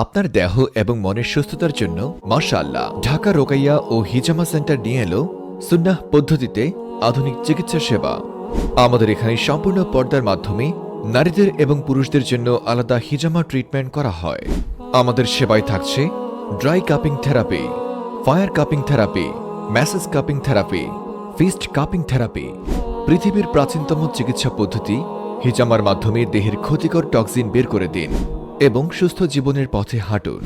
আপনার দেহ এবং মনের সুস্থতার জন্য, মাশাআল্লাহ। ঢাকা রোকাইয়া ও হিজামা সেন্টার নিয়ে এলো সুন্নাহ পদ্ধতিতে আধুনিক চিকিৎসা সেবা। আমাদের এখানে সম্পূর্ণ পর্দার মাধ্যমে নারীদের এবং পুরুষদের জন্য আলাদা হিজামা ট্রিটমেন্ট করা হয়। আমাদের সেবায় থাকছে dry cupping therapy, fire cupping therapy, massage cupping therapy, fist cupping therapy. পৃথিবীর প্রাচীনতম চিকিৎসা পদ্ধতি হিজামার মাধ্যমে দেহের ক্ষতিকর টক্সিন বের করে দিন। এবং সুস্থ জীবনের পথে হাঁটুন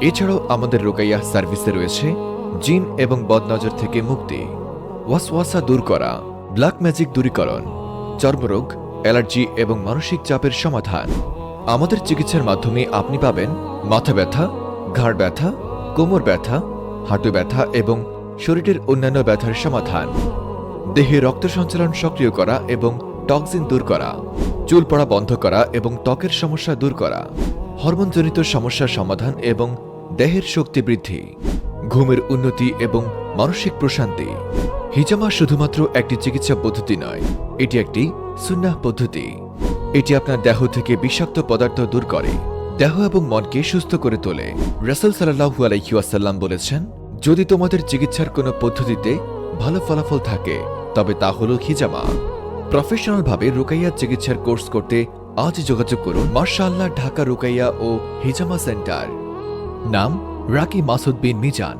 এছাড়াও আমাদের রোকাইয়া সার্ভিসে রয়েছে জিন এবং বদনজর থেকে মুক্তি। ওয়াসওয়াসা দূর করা, ব্ল্যাক ম্যাজিক দূরীকরণ, চর্মরোগ, অ্যালার্জি এবং মানসিক চাপের সমাধান। আমাদের চিকিৎসার মাধ্যমে আপনি পাবেন মাথা ব্যথা, ঘাড় ব্যথা, কোমর ব্যথা, হাঁটু ব্যথা এবং শরীরের অন্যান্য ব্যথার সমাধান। দেহে রক্ত সঞ্চালন সক্রিয় করা এবং টক্সিন দূর করা। চুল পড়া বন্ধ করা এবং ত্বকের সমস্যা দূর করা, হরমোনজনিত সমস্যার সমাধান এবং দেহের শক্তি বৃদ্ধি, ঘুমের উন্নতি এবং মানসিক প্রশান্তি। হিজামা শুধুমাত্র একটি চিকিৎসা পদ্ধতি নয়, এটি একটি সুন্নাহ পদ্ধতি। এটি আপনার দেহ থেকে বিষাক্ত পদার্থ দূর করে, দেহ এবং মনকে সুস্থ করে তোলে। রাসুল সাল্লাহু আলাইহাসাল্লাম বলেছেন, যদি তোমাদের চিকিৎসার কোনো পদ্ধতিতে ভালো ফলাফল থাকে, তবে তা হল হিজামা। প্রফেশনালভাবে রুকাইয়া চিকিৎসার কোর্স করতে আজ যোগাযোগ করুন মার্শাল্লাহ ঢাকা রুকাইয়া ও হিজামা সেন্টার। নাম Raki Masud bin Mizan.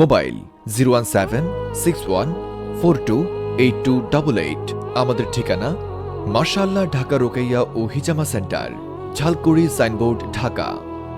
Mobile zero one seven, six one, four two, eight two double eight. আমাদের ঠিকানা মার্শাল্লাহ ঢাকা রোকাইয়া ও হিজামা সেন্টার, ঝালকুড়ি সাইনবোর্ড, ঢাকা।